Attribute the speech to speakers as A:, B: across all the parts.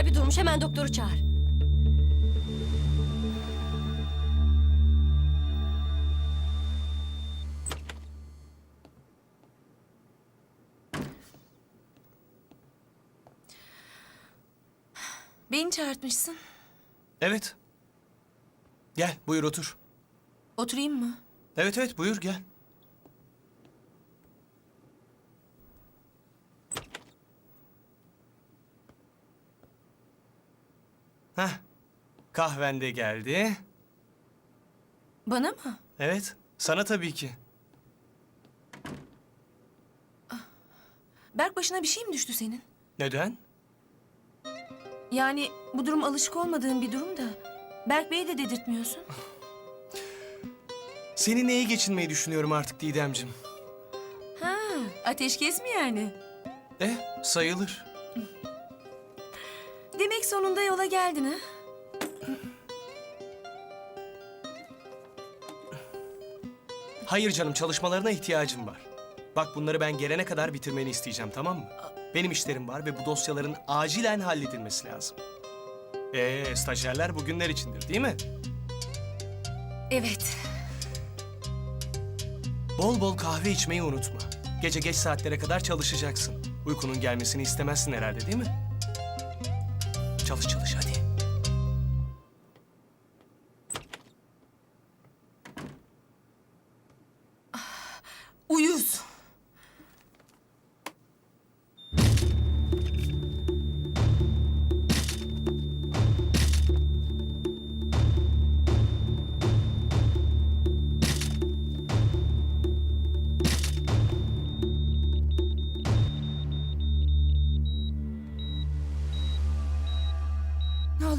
A: Kalbi durmuş hemen doktoru çağır.
B: Beni çağırtmışsın.
C: Evet. Gel buyur otur.
B: Oturayım mı?
C: Evet evet buyur gel. Heh. Kahven de geldi.
B: Bana mı?
C: Evet. Sana tabii ki.
B: Berk başına bir şey mi düştü senin?
C: Neden?
B: Yani bu durum alışık olmadığın bir durum da. Berk Bey'e de dedirtmiyorsun.
C: Seninle iyi geçinmeyi düşünüyorum artık Didemcim.
B: Ha, ateşkes mi yani?
C: Eh sayılır.
B: Sonunda yola geldin ha?
C: Hayır canım çalışmalarına ihtiyacım var. Bak bunları ben gelene kadar bitirmeni isteyeceğim tamam mı? Benim işlerim var ve bu dosyaların acilen halledilmesi lazım. Ee stajyerler bugünler içindir değil mi?
B: Evet.
C: Bol bol kahve içmeyi unutma. Gece geç saatlere kadar çalışacaksın. Uykunun gelmesini istemezsin herhalde değil mi? Çalış çalış hadi.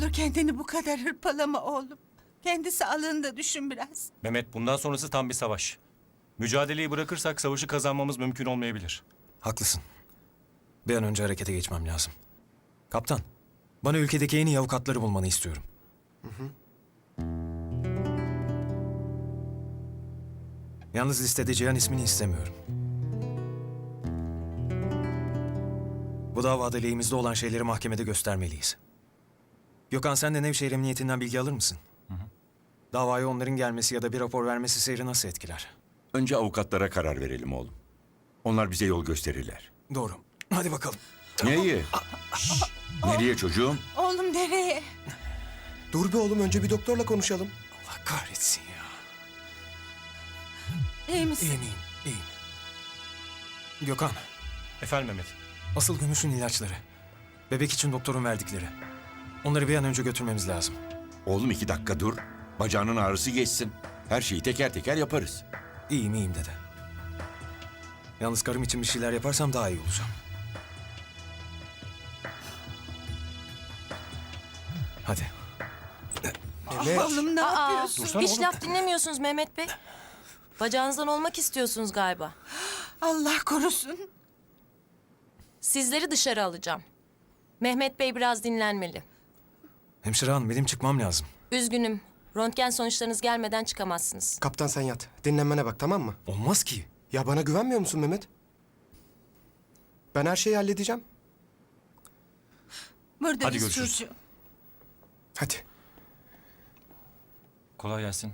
D: Olur kendini bu kadar hırpalama oğlum. Kendi sağlığını da düşün biraz.
E: Mehmet bundan sonrası tam bir savaş. Mücadeleyi bırakırsak savaşı kazanmamız mümkün olmayabilir.
F: Haklısın. Bir an önce harekete geçmem lazım. Kaptan, bana ülkedeki en iyi avukatları bulmanı istiyorum. Yalnız listede Cihan ismini istemiyorum. Bu davada lehimizde olan şeyleri mahkemede göstermeliyiz. Gökhan sen de Nevşehir Emniyetinden bilgi alır mısın? Davaya onların gelmesi ya da bir rapor vermesi seyri nasıl etkiler?
G: Önce avukatlara karar verelim oğlum. Onlar bize yol gösterirler.
F: Doğru. Hadi bakalım.
G: Nereye? Şşş! Nereye çocuğum?
D: Oğlum nereye?
H: Dur be oğlum önce bir doktorla konuşalım.
F: Allah kahretsin ya.
D: İyi misin?
F: İyiyim, iyiyim, iyiyim. Gökhan,
E: Efendim Mehmet.
F: asıl gümüşün ilaçları. Bebek için doktorun verdikleri. Onları bir an önce götürmemiz lazım.
G: Oğlum iki dakika dur. Bacağının ağrısı geçsin. Her şeyi teker teker yaparız.
F: İyiyim, iyiyim dede. Yalnız karım için bir şeyler yaparsam daha iyi olacağım. Hadi.
D: Oğlum ne yapıyorsun?
A: Hiç laf dinlemiyorsunuz Mehmet Bey. Bacağınızdan olmak istiyorsunuz galiba.
D: Allah korusun.
A: Sizleri dışarı alacağım. Mehmet Bey biraz dinlenmeli.
F: Hemşire hanım benim çıkmam lazım.
A: Üzgünüm. Röntgen sonuçlarınız gelmeden çıkamazsınız.
H: Kaptan sen yat. Dinlenmene bak tamam mı?
F: Olmaz ki.
H: Ya bana güvenmiyor musun Mehmet? Ben her şeyi halledeceğim.
D: Buradayız
E: Hadi görüşürüz.
D: çocuğum.
H: Hadi.
E: Kolay gelsin.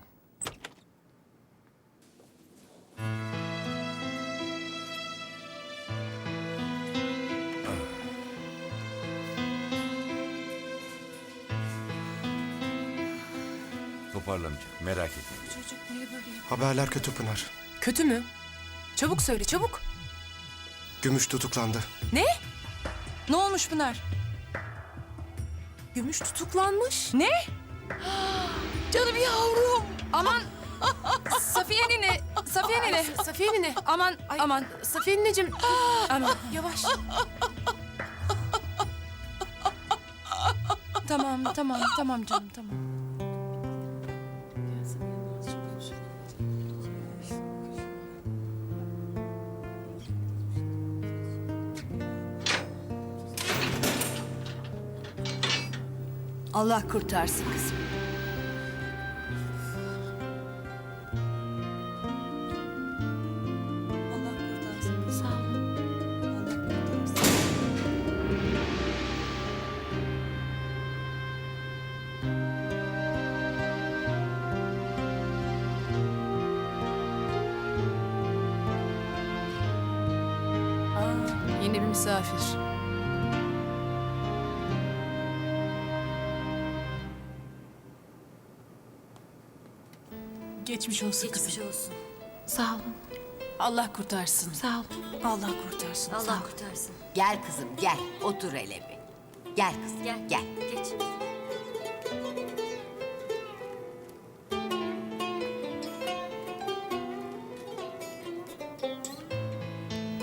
G: Toparlanacak. Merak etme.
D: Çocuk niye böyle yapıyor?
H: Haberler kötü Pınar.
B: Kötü mü? Çabuk söyle çabuk.
H: Gümüş tutuklandı.
B: Ne olmuş Pınar? Gümüş tutuklanmış. Ne? Canım yavrum. Aman. Safiye nene. Safiye nene. Safiye nene. Aman aman. Safiye neneciğim. Aman yavaş. tamam tamam tamam canım tamam.
D: Allah kurtarsın kızım. Allah kurtarsın. Sağ olun. Allah kurtarsın.
I: Yeni bir misafir.
B: Geçmiş olsun kızım.
J: olsun.
I: Sağ olun.
B: Allah kurtarsın.
I: Sağ olun.
B: Allah kurtarsın.
J: Allah kurtarsın.
K: Gel kızım gel. Otur hele bir. Gel kızım
J: Gel.
K: gel.
J: Geç.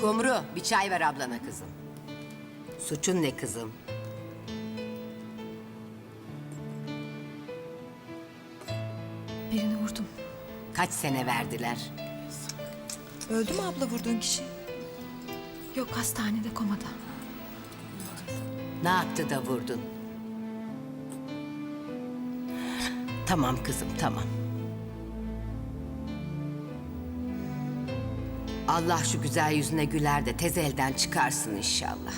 K: Kumru bir çay ver ablana kızım. Suçun ne kızım?
I: Birini vurdum.
K: Kaç sene verdiler?
I: Öldü mü abla vurduğun kişi? Yok hastanede komada.
K: Ne yaptı da vurdun? Tamam kızım tamam. Allah şu güzel yüzüne güler de tez elden çıkarsın inşallah.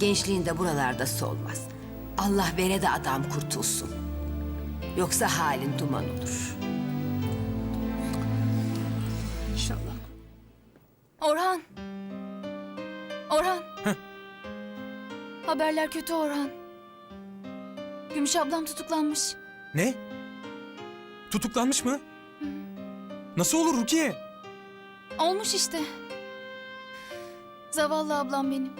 K: Gençliğinde buralarda solmaz. Allah vere de adam kurtulsun. Yoksa halin duman olur.
B: İnşallah.
I: Orhan. Orhan. Haberler kötü Orhan. Gümüş ablam tutuklanmış.
G: Ne? Tutuklanmış mı? Nasıl olur Rukiye?
I: Olmuş işte. Zavallı ablam benim.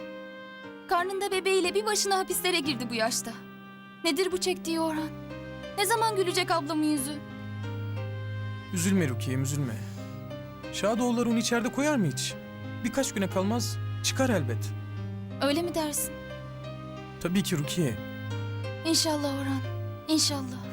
I: Karnında bebeğiyle bir başına hapislere girdi bu yaşta. Nedir bu çektiği Orhan? Ne zaman gülecek ablamın yüzü?
G: Üzülme Rukiye'm üzülme. Şadoğulları onu içeride koyar mı hiç? Birkaç güne kalmaz çıkar elbet.
I: Öyle mi dersin?
G: Tabii ki Rukiye.
I: İnşallah Orhan. İnşallah.